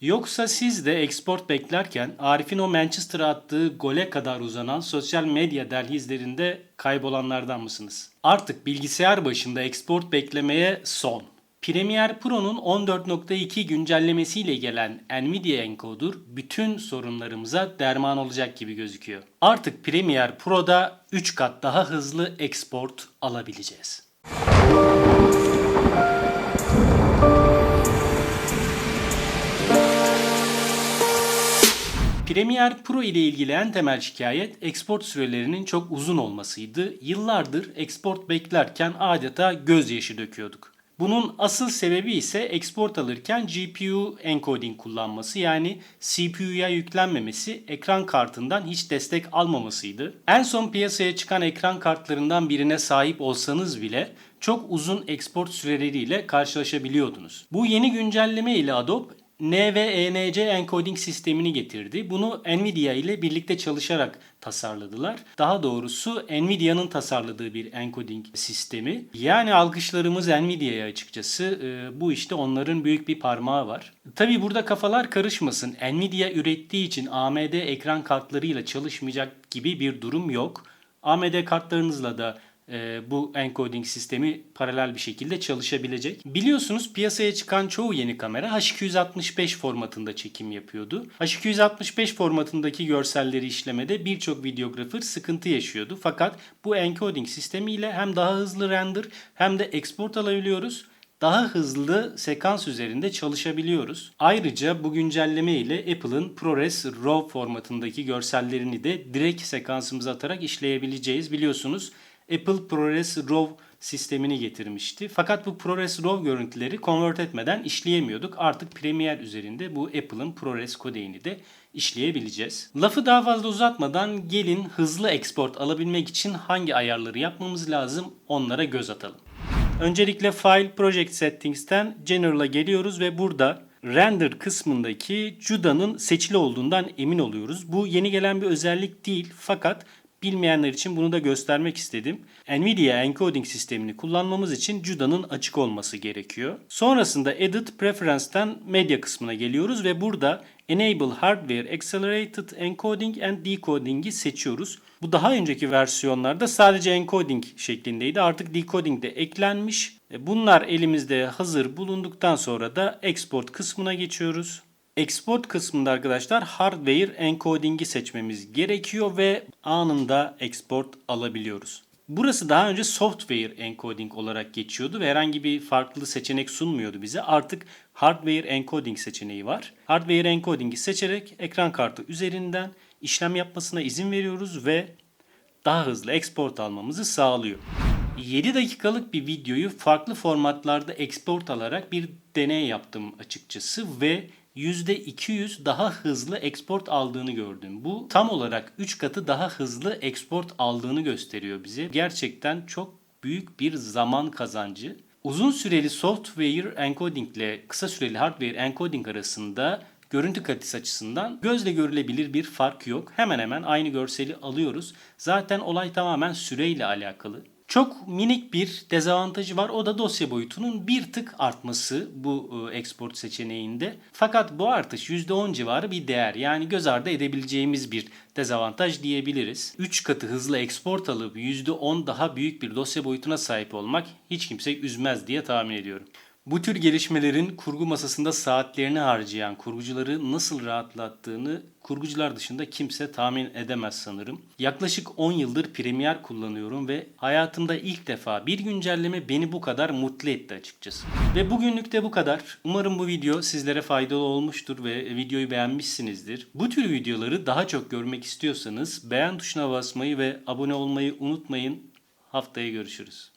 Yoksa siz de export beklerken Arif'in o Manchester'a attığı gole kadar uzanan sosyal medya dehlizlerinde kaybolanlardan mısınız? Artık bilgisayar başında export beklemeye son. Premiere Pro'nun 14.2 güncellemesiyle gelen Nvidia encoder bütün sorunlarımıza derman olacak gibi gözüküyor. Artık Premiere Pro'da 3 kat daha hızlı export alabileceğiz. Premiere Pro ile ilgili en temel şikayet export sürelerinin çok uzun olmasıydı. Yıllardır export beklerken adeta gözyaşı döküyorduk. Bunun asıl sebebi ise export alırken GPU encoding kullanması yani CPU'ya yüklenmemesi, ekran kartından hiç destek almamasıydı. En son piyasaya çıkan ekran kartlarından birine sahip olsanız bile çok uzun export süreleriyle karşılaşabiliyordunuz. Bu yeni güncelleme ile Adobe NVENC encoding sistemini getirdi. Bunu Nvidia ile birlikte çalışarak tasarladılar. Daha doğrusu Nvidia'nın tasarladığı bir encoding sistemi. Yani alkışlarımız Nvidia'ya açıkçası. Ee, bu işte onların büyük bir parmağı var. Tabi burada kafalar karışmasın. Nvidia ürettiği için AMD ekran kartlarıyla çalışmayacak gibi bir durum yok. AMD kartlarınızla da e, bu encoding sistemi paralel bir şekilde çalışabilecek. Biliyorsunuz piyasaya çıkan çoğu yeni kamera H265 formatında çekim yapıyordu. H265 formatındaki görselleri işlemede birçok videografer sıkıntı yaşıyordu. Fakat bu encoding sistemiyle hem daha hızlı render hem de export alabiliyoruz daha hızlı sekans üzerinde çalışabiliyoruz. Ayrıca bu güncelleme ile Apple'ın ProRes RAW formatındaki görsellerini de direkt sekansımıza atarak işleyebileceğiz. Biliyorsunuz Apple ProRes RAW sistemini getirmişti. Fakat bu ProRes RAW görüntüleri convert etmeden işleyemiyorduk. Artık Premiere üzerinde bu Apple'ın ProRes kodeğini de işleyebileceğiz. Lafı daha fazla uzatmadan gelin hızlı export alabilmek için hangi ayarları yapmamız lazım onlara göz atalım. Öncelikle File Project Settings'ten General'a geliyoruz ve burada render kısmındaki CUDA'nın seçili olduğundan emin oluyoruz. Bu yeni gelen bir özellik değil fakat Bilmeyenler için bunu da göstermek istedim. Nvidia encoding sistemini kullanmamız için CUDA'nın açık olması gerekiyor. Sonrasında Edit Preference'ten Media kısmına geliyoruz ve burada Enable Hardware Accelerated Encoding and Decoding'i seçiyoruz. Bu daha önceki versiyonlarda sadece encoding şeklindeydi. Artık decoding de eklenmiş. E, bunlar elimizde hazır bulunduktan sonra da export kısmına geçiyoruz. Export kısmında arkadaşlar hardware encoding'i seçmemiz gerekiyor ve anında export alabiliyoruz. Burası daha önce software encoding olarak geçiyordu ve herhangi bir farklı seçenek sunmuyordu bize. Artık hardware encoding seçeneği var. Hardware encoding'i seçerek ekran kartı üzerinden işlem yapmasına izin veriyoruz ve daha hızlı export almamızı sağlıyor. 7 dakikalık bir videoyu farklı formatlarda export alarak bir deney yaptım açıkçası ve %200 daha hızlı export aldığını gördüm. Bu tam olarak 3 katı daha hızlı export aldığını gösteriyor bize. Gerçekten çok büyük bir zaman kazancı. Uzun süreli software encoding ile kısa süreli hardware encoding arasında görüntü kalitesi açısından gözle görülebilir bir fark yok. Hemen hemen aynı görseli alıyoruz. Zaten olay tamamen süreyle alakalı. Çok minik bir dezavantajı var. O da dosya boyutunun bir tık artması bu e, export seçeneğinde. Fakat bu artış %10 civarı bir değer. Yani göz ardı edebileceğimiz bir dezavantaj diyebiliriz. 3 katı hızlı export alıp %10 daha büyük bir dosya boyutuna sahip olmak hiç kimse üzmez diye tahmin ediyorum. Bu tür gelişmelerin kurgu masasında saatlerini harcayan kurgucuları nasıl rahatlattığını kurgucular dışında kimse tahmin edemez sanırım. Yaklaşık 10 yıldır Premiere kullanıyorum ve hayatımda ilk defa bir güncelleme beni bu kadar mutlu etti açıkçası. Ve bugünlük de bu kadar. Umarım bu video sizlere faydalı olmuştur ve videoyu beğenmişsinizdir. Bu tür videoları daha çok görmek istiyorsanız beğen tuşuna basmayı ve abone olmayı unutmayın. Haftaya görüşürüz.